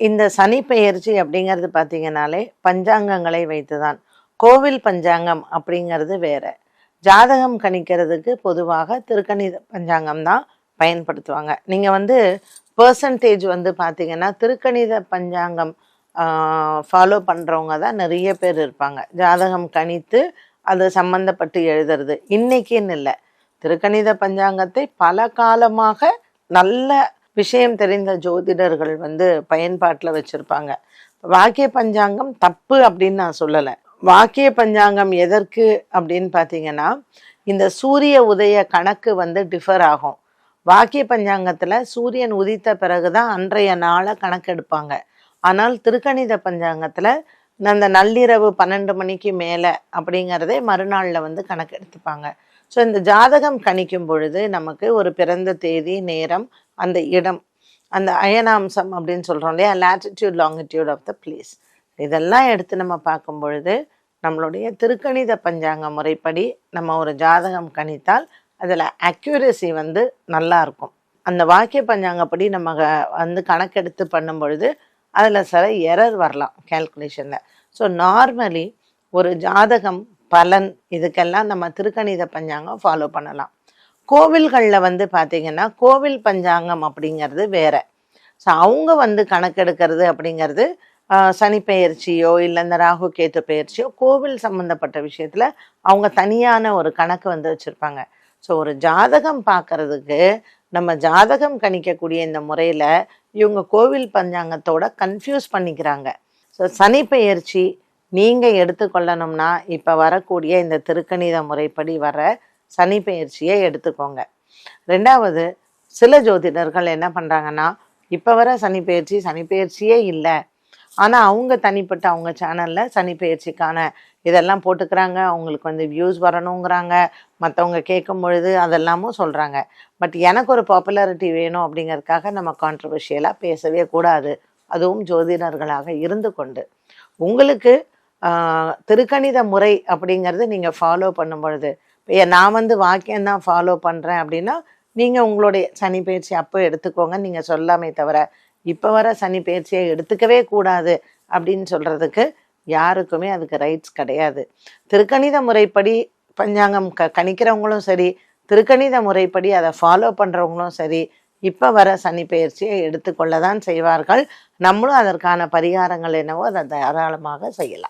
இந்த சனி பெயர்ச்சி அப்படிங்கிறது பார்த்தீங்கனாலே பஞ்சாங்கங்களை வைத்து தான் கோவில் பஞ்சாங்கம் அப்படிங்கிறது வேற. ஜாதகம் கணிக்கிறதுக்கு பொதுவாக திருக்கணித பஞ்சாங்கம் தான் பயன்படுத்துவாங்க. நீங்கள் வந்து பர்சன்டேஜ் வந்து பார்த்தீங்கன்னா திருக்கணித பஞ்சாங்கம் ஃபாலோ பண்ணுறவங்க தான் நிறைய பேர் இருப்பாங்க. ஜாதகம் கணித்து அது சம்மந்தப்பட்டு எழுதுறது. இன்றைக்கின்னு இல்லை. திருக்கணித பஞ்சாங்கத்தை பல காலமாக நல்ல விஷயம் தெரிந்த ஜோதிடர்கள் வந்து பயன்பாட்டில் வச்சுருப்பாங்க. வாக்கிய பஞ்சாங்கம் தப்பு அப்படின்னு நான் சொல்லலை. வாக்கிய பஞ்சாங்கம் எதற்கு அப்படின்னு பார்த்தீங்கன்னா இந்த சூரிய உதய கணக்கு வந்து டிஃபர் ஆகும். வாக்கிய பஞ்சாங்கத்தில் சூரியன் உதித்த பிறகு தான் அன்றைய நாளை கணக்கெடுப்பாங்க. ஆனால் திருக்கணித பஞ்சாங்கத்தில் அந்த நள்ளிரவு பன்னெண்டு மணிக்கு மேலே அப்படிங்கிறதே மறுநாளில் வந்து கணக்கெடுத்துப்பாங்க. ஸோ இந்த ஜாதகம் கணிக்கும் பொழுது நமக்கு ஒரு பிறந்த தேதி நேரம் அந்த இடம் அந்த அயனாம்சம் அப்படின்னு சொல்கிறோம் இல்லையா? Latitude longitude of the place இதெல்லாம் எடுத்து நம்ம பார்க்கும் பொழுது நம்மளுடைய திருக்கணித பஞ்சாங்க முறைப்படி நம்ம ஒரு ஜாதகம் கணித்தால் அதில் அக்யூரசி வந்து நல்லா இருக்கும். அந்த வாக்கிய பஞ்சாங்கப்படி நம்ம வந்து கணக்கெடுத்து பண்ணும் பொழுது அதில் சில எரர் வரலாம் கேல்குலேஷனில் ஸோ நார்மலி ஒரு ஜாதகம் பலன் இதுக்கெல்லாம் நம்ம திருக்கணித பஞ்சாங்கம் ஃபாலோ பண்ணலாம். கோவில்களில் வந்து பார்த்தீங்கன்னா கோவில் பஞ்சாங்கம் அப்படிங்கிறது வேற. ஸோ அவங்க வந்து கணக்கெடுக்கிறது அப்படிங்கிறது ஆஹ், சனி பெயர்ச்சியோ இல்லை இந்த ராகு கேத்து பெயர்ச்சியோ கோவில் சம்மந்தப்பட்ட விஷயத்தில் அவங்க தனியான ஒரு கணக்கு வந்து வச்சுருப்பாங்க. ஸோ ஒரு ஜாதகம் பார்க்கறதுக்கு நம்ம ஜாதகம் கணிக்கக்கூடிய இந்த முறையில் இவங்க கோவில் பஞ்சாங்கத்தோட கன்ஃபியூஸ் பண்ணிக்கிறாங்க. ஸோ சனி பெயர்ச்சி நீங்கள் எடுத்துக்கொள்ளணும்னா இப்போ வரக்கூடிய இந்த திருக்கணித முறைப்படி வர சனி பயிற்சியை எடுத்துக்கோங்க. ரெண்டாவது சில ஜோதிடர்கள் என்ன பண்ணுறாங்கன்னா இப்போ வர சனி பயிற்சி சனி பயிற்சியே இல்லை. ஆனால் அவங்க தனிப்பட்ட அவங்க சேனலில் சனி பயிற்சிக்கான இதெல்லாம் போட்டுக்கிறாங்க. அவங்களுக்கு வந்து வியூஸ் வரணுங்கிறாங்க. மற்றவங்க கேட்கும் பொழுது அதெல்லாமும் சொல்கிறாங்க பட் எனக்கு ஒரு பாப்புலாரிட்டி வேணும் அப்படிங்கிறதுக்காக நம்ம கான்ட்ரவர்ஷியலாக பேசவே கூடாது. அதுவும் ஜோதிடர்களாக இருந்து கொண்டு. உங்களுக்கு திருக்கணித முறை அப்படிங்கிறது நீங்கள் ஃபாலோ பண்ணும் பொழுது இப்போ நான் வந்து வாக்கியம் தான் ஃபாலோ பண்ணுறேன் அப்படின்னா நீங்கள் உங்களுடைய சனி பயிற்சி அப்போ எடுத்துக்கோங்க நீங்கள் சொல்லாமே தவிர இப்போ வர சனி பயிற்சியை எடுத்துக்கவே கூடாது அப்படின்னு சொல்கிறதுக்கு யாருக்குமே அதுக்கு ரைட்ஸ் கிடையாது. திருக்கணித முறைப்படி பஞ்சாங்கம் க கணிக்கிறவங்களும் சரி திருக்கணித முறைப்படி அதை ஃபாலோ பண்ணுறவங்களும் சரி இப்போ வர சனி பயிற்சியை எடுத்துக்கொள்ள தான் செய்வார்கள். நம்மளும் அதற்கான பரிகாரங்கள் என்னவோ அதை தாராளமாக செய்யலாம்.